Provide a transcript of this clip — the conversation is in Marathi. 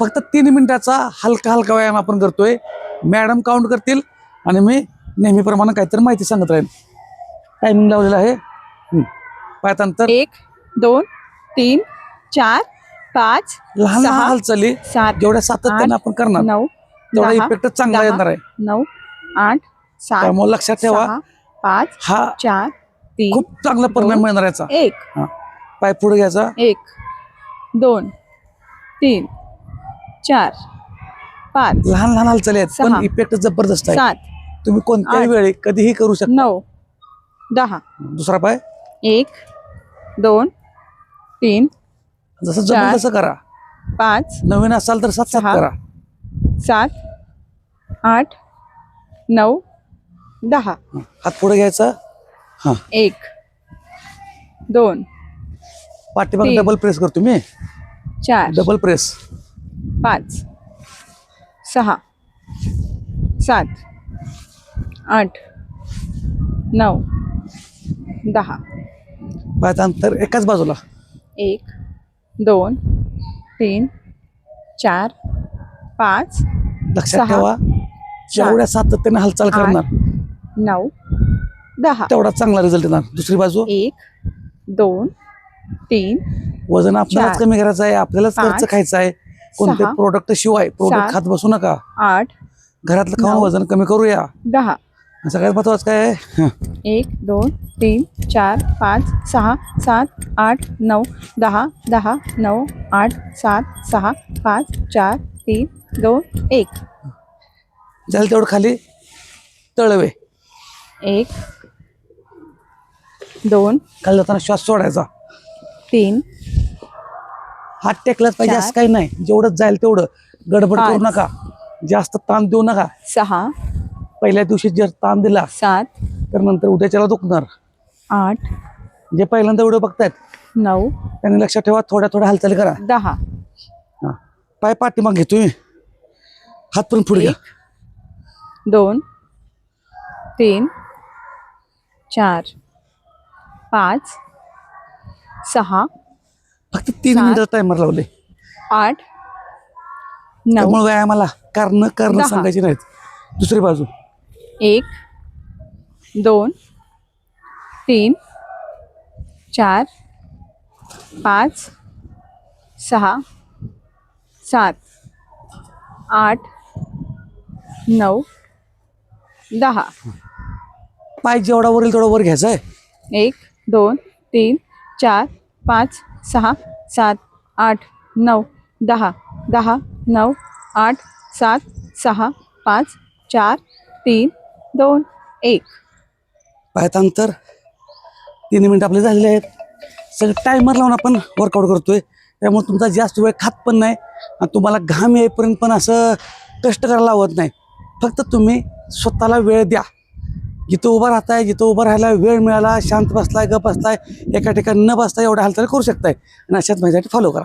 फक्त तीन मिनिटाचा हलका हलका व्यायाम आपण करतोय. मॅडम काउंट करतील आणि मी नेहमीप्रमाणे काहीतरी माहिती सांगत राहीन. टायमिंग लावलेला आहे. पायात अंतर. एक दोन तीन चार पाच लहान लहान हालचाली सात जेवढ्या सातत्याने आपण करणार नऊ तेवढा इफेक्ट चांगला येणार आहे. नऊ आठ सात त्यामुळे लक्षात ठेवा. पाच हा चार तीन खूप चांगला परिणाम मिळणार याचा. एक. पाय पुढे घ्यायचा. एक दोन तीन चार पाच लहान लहान हालचाली आहेत सहा, पण इफेक्ट जबरदस्त आहे. सात तुम्ही कोणत्याही आठ, वेळी कधीही करू शकता. नऊ दहा. दुसरा पाय? एक दोन तीन जसं चार, जमेल तसं करा. पाच नवीन असाल तर सात सात सहा, करा. सात आठ नऊ दहा. हा. हात पुढे घ्यायचा. हा. एक दोन पाठीमागे तीन. डबल प्रेस करतो मी. चार डबल प्रेस पाच. सहा. सात. आठ. नऊ. दहा. पायाचं अंतर एकाच बाजूला. एक दोन तीन चार पाच लक्षात सहा, ठेवा. जेवढ्या सातत्याने हालचाल आठ. करणार नऊ दहा. तेवढा चांगला रिझल्ट येणार. दुसरी बाजू. एक दोन तीन वजन आपल्यालाच चार. कमी करायचं आहे आपल्यालाच पाच. खर्च खायचा आहे. कोणते. प्रोडक्ट शिवाय प्रोडक्ट. खात बसू नका आठ घरातलं खाऊन. वजन कमी करूया दहा सगळ्यात महत्वाचं काय हं. एक दोन तीन चार पाच सहा सात आठ नऊ दहा दहा नऊ आठ सात सहा पाच चार तीन दोन एक झालं तेवढं खाली तळवे एक दोन खाली जाताना श्वास सोडायचा तीन हात टेकलाच पाहिजे. असं काही नाही. जेवढं जाईल तेवढं. गडबड करू. नका. जास्त ताण देऊ नका. सहा. पहिल्या दिवशी जर ताण दिला सात. तर नंतर उद्याच्याला दुखणार. आठ. जे पहिल्यांदा व्हिडिओ बघतायत नऊ. त्यांनी लक्षात ठेवा थोड्या थोड्या हालचाली करा. दहा. हा. पाय पाठीमाग घे तुम्ही. हात पण पुढे घ्या. एक. दोन. तीन. चार. पाच. सहा. फक्त तीन सात. मिनिटं टायमर लावले आठ नऊ त्यामुळे व्यायामाला कारण कारण दहा. सांगायची नाहीत दुसरी बाजू एक दोन तीन चार पाच सहा सात आठ नऊ दहा पाय जेवढा वर येईल तेवढा वर घ्यायचा आहे एक दोन तीन चार पाच सहा सात आठ नऊ दहा दहा नऊ आठ सात सहा पाच चार तीन दोन एक. पायतांतर अंतर. तीन मिनटं आपले झालेले आहेत. सगळं टायमर लावून आपण वर्कआउट करतोय. त्यामुळे तुमचा जास्त वेळ खात पण नाही आणि तुम्हाला घाम येईपर्यंत पण असं कष्ट करायला लावत नाही. फक्त तुम्ही स्वतःला वेळ द्या. जिथं उभं राहताय जिथं उभं राहायला वेळ मिळाला शांत बसलाय गप बसलाय एका ठिकाणी न बसता एवढ्या हालचाली करू शकताय. आणि अशाच माझ्यासाठी फॉलो करा.